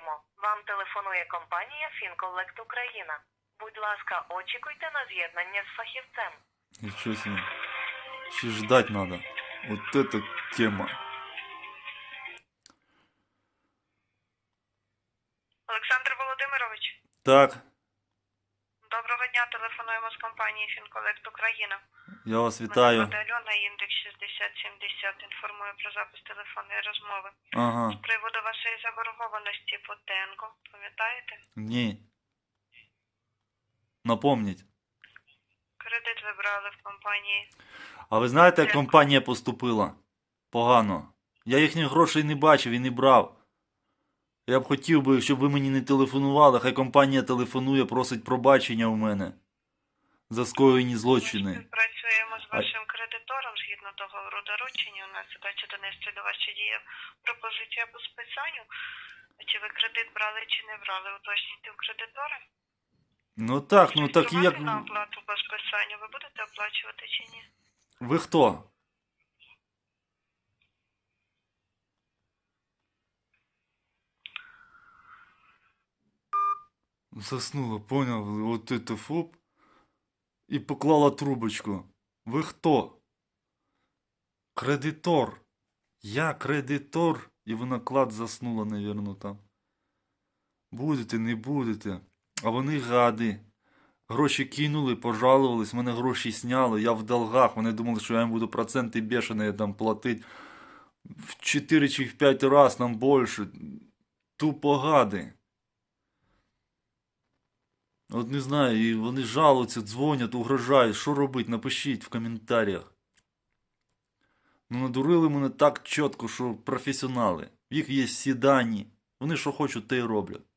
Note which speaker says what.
Speaker 1: Вітаємо. Вам телефонує компанія Фінколект Україна. Будь ласка, очікуйте на з'єднання з фахівцем.
Speaker 2: Ничего себе. Ще ждать надо. Вот это тема.
Speaker 3: Олександр Володимирович,
Speaker 2: Так,
Speaker 3: доброго дня. Телефонуємо з компанії Фінколект Україна.
Speaker 2: я вас вітаю.
Speaker 3: Альона, індекс 6070. Інформую про запис телефонної розмови.
Speaker 2: Ага.
Speaker 3: З приводу вашої заборгованості по ТЕНКО. Пам'ятаєте?
Speaker 2: Ні. Напомніть.
Speaker 3: Кредит ви брали в компанії.
Speaker 2: А ви знаєте, як компанія поступила? Погано. Я їхніх грошей не бачив і не брав. Я б хотів би, щоб ви мені не телефонували, хай компанія телефонує, просить пробачення у мене за скоєні злочини.
Speaker 3: Ми співпрацюємо з вашим кредитором згідно договору доручення. У нас задача донести до вас, що діє пропозиція по списанню. Чи ви кредит брали чи не брали? Уточніть у кредитора.
Speaker 2: Ну так, ну так як.
Speaker 3: На оплату по списанню ви будете оплачувати чи ні?
Speaker 2: Ви хто? Заснула, поняв, от это фоп. І поклала трубочку. Ви хто? Кредитор. Я кредитор. І вона клад заснула, навірно. Будете, не будете. А вони гади. Гроші кинули, пожалувались, мене гроші сняли, я в долгах. Вони думали, що я їм буду проценти бешеные там платити в 4 чи в 5 раз нам більше. Тупо гади. От не знаю, і вони жалуються, дзвонять, угрожають. Що робить? Напишіть в коментарях. Ну, надурили мене так чітко, що професіонали. В їх є всі. Вони що хочуть, те й роблять.